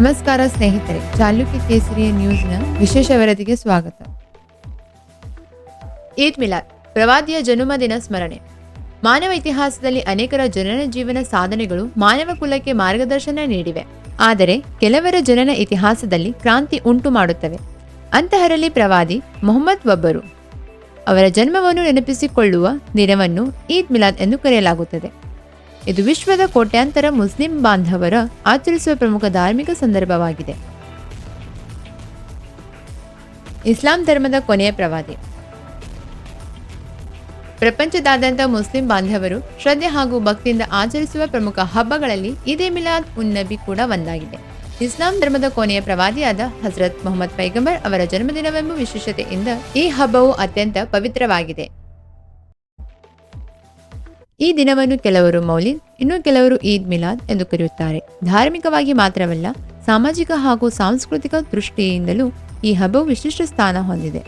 ನಮಸ್ಕಾರ ಸ್ನೇಹಿತರೆ ಚಾಲುಕ್ಯ ಕೇಸರಿಯ ನ್ಯೂಸ್ನ ವಿಶೇಷ ವರದಿಗೆ ಸ್ವಾಗತ. ಈದ್ ಮಿಲಾದ್, ಪ್ರವಾದಿಯ ಜನ್ಮದಿನ ಸ್ಮರಣೆ. ಮಾನವ ಇತಿಹಾಸದಲ್ಲಿ ಅನೇಕರ ಜನನ ಜೀವನ ಸಾಧನೆಗಳು ಮಾನವ ಕುಲಕ್ಕೆ ಮಾರ್ಗದರ್ಶನ ನೀಡಿವೆ. ಆದರೆ, ಕೆಲವರ ಜನನ ಇತಿಹಾಸದಲ್ಲಿ ಕ್ರಾಂತಿ ಉಂಟು ಮಾಡುತ್ತವೆ. ಅಂತಹರಲ್ಲಿ ಪ್ರವಾದಿ ಮೊಹಮ್ಮದ್ ಒಬ್ಬರು. ಅವರ ಜನ್ಮವನ್ನು ನೆನಪಿಸಿಕೊಳ್ಳುವ ದಿನವನ್ನು ಈದ್ ಮಿಲಾದ್ ಎಂದು ಕರೆಯಲಾಗುತ್ತದೆ. ಇದು ವಿಶ್ವದ ಕೋಟ್ಯಾಂತರ ಮುಸ್ಲಿಂ ಬಾಂಧವರ ಆಚರಿಸುವ ಪ್ರಮುಖ ಧಾರ್ಮಿಕ ಸಂದರ್ಭವಾಗಿದೆ. ಇಸ್ಲಾಂ ಧರ್ಮದ ಕೊನೆಯ ಪ್ರವಾದಿ. ಪ್ರಪಂಚದಾದ್ಯಂತ ಮುಸ್ಲಿಂ ಬಾಂಧವರು ಶ್ರದ್ಧೆ ಹಾಗೂ ಭಕ್ತಿಯಿಂದ ಆಚರಿಸುವ ಪ್ರಮುಖ ಹಬ್ಬಗಳಲ್ಲಿ ಇದೇ ಮಿಲಾದ್ ಉನ್ನಬಿ ಕೂಡ ಒಂದಾಗಿದೆ. ಇಸ್ಲಾಂ ಧರ್ಮದ ಕೊನೆಯ ಪ್ರವಾದಿಯಾದ ಹಜರತ್ ಮೊಹಮ್ಮದ್ ಪೈಗಂಬರ್ ಅವರ ಜನ್ಮದಿನವೆಂಬ ವಿಶೇಷತೆಯಿಂದ ಈ ಹಬ್ಬವು ಅತ್ಯಂತ ಪವಿತ್ರವಾಗಿದೆ. ಈ ದಿನವನ್ನು ಕೆಲವರು ಮೌಲಿದ್, ಇನ್ನು ಕೆಲವರು ಈದ್ ಮಿಲಾದ್ ಎಂದು ಕರೆಯುತ್ತಾರೆ. ಧಾರ್ಮಿಕವಾಗಿ ಮಾತ್ರವಲ್ಲ, ಸಾಮಾಜಿಕ ಹಾಗೂ ಸಾಂಸ್ಕೃತಿಕ ದೃಷ್ಟಿಯಿಂದಲೂ ಈ ಹಬ್ಬವು ವಿಶಿಷ್ಟ ಸ್ಥಾನ ಹೊಂದಿದೆ.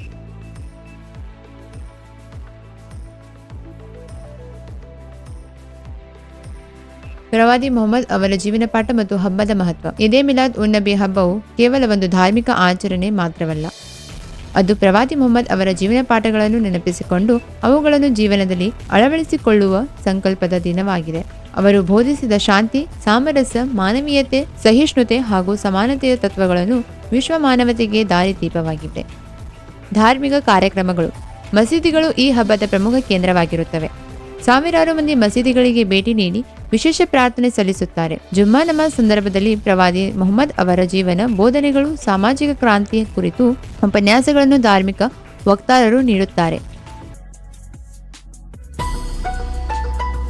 ಪ್ರವಾದಿ ಮೊಹಮ್ಮದ್ ಅವರ ಜೀವನ ಪಾಠ ಮತ್ತು ಹಬ್ಬದ ಮಹತ್ವ. ಇದೇ ಮಿಲಾದ್ ಉನ್ನಬಿ ಹಬ್ಬವು ಕೇವಲ ಒಂದು ಧಾರ್ಮಿಕ ಆಚರಣೆ ಮಾತ್ರವಲ್ಲ. ಅದು ಪ್ರವಾದಿ ಮೊಹಮ್ಮದ್ ಅವರ ಜೀವನ ಪಾಠಗಳನ್ನು ನೆನಪಿಸಿಕೊಂಡು ಅವುಗಳನ್ನು ಜೀವನದಲ್ಲಿ ಅಳವಡಿಸಿಕೊಳ್ಳುವ ಸಂಕಲ್ಪದ ದಿನವಾಗಿದೆ. ಅವರು ಬೋಧಿಸಿದ ಶಾಂತಿ, ಸಾಮರಸ್ಯ, ಮಾನವೀಯತೆ, ಸಹಿಷ್ಣುತೆ ಹಾಗೂ ಸಮಾನತೆಯ ತತ್ವಗಳನ್ನು ವಿಶ್ವ ಮಾನವತೆಗೆ ದಾರಿದೀಪವಾಗಿವೆ ಧಾರ್ಮಿಕ ಕಾರ್ಯಕ್ರಮಗಳು, ಮಸೀದಿಗಳು ಈ ಹಬ್ಬದ ಪ್ರಮುಖ ಕೇಂದ್ರವಾಗಿರುತ್ತವೆ. ಸಾವಿರಾರು ಮಂದಿ ಮಸೀದಿಗಳಿಗೆ ಭೇಟಿ ನೀಡಿ ವಿಶೇಷ ಪ್ರಾರ್ಥನೆ ಸಲ್ಲಿಸುತ್ತಾರೆ. ಜುಮ್ಮಾ ನಮಾಜ್ ಸಂದರ್ಭದಲ್ಲಿ ಪ್ರವಾದಿ ಮೊಹಮ್ಮದ್ ಅವರ ಜೀವನ, ಬೋಧನೆಗಳು, ಸಾಮಾಜಿಕ ಕ್ರಾಂತಿಯ ಕುರಿತು ಉಪನ್ಯಾಸಗಳನ್ನು ಧಾರ್ಮಿಕ ವಕ್ತಾರರು ನೀಡುತ್ತಾರೆ.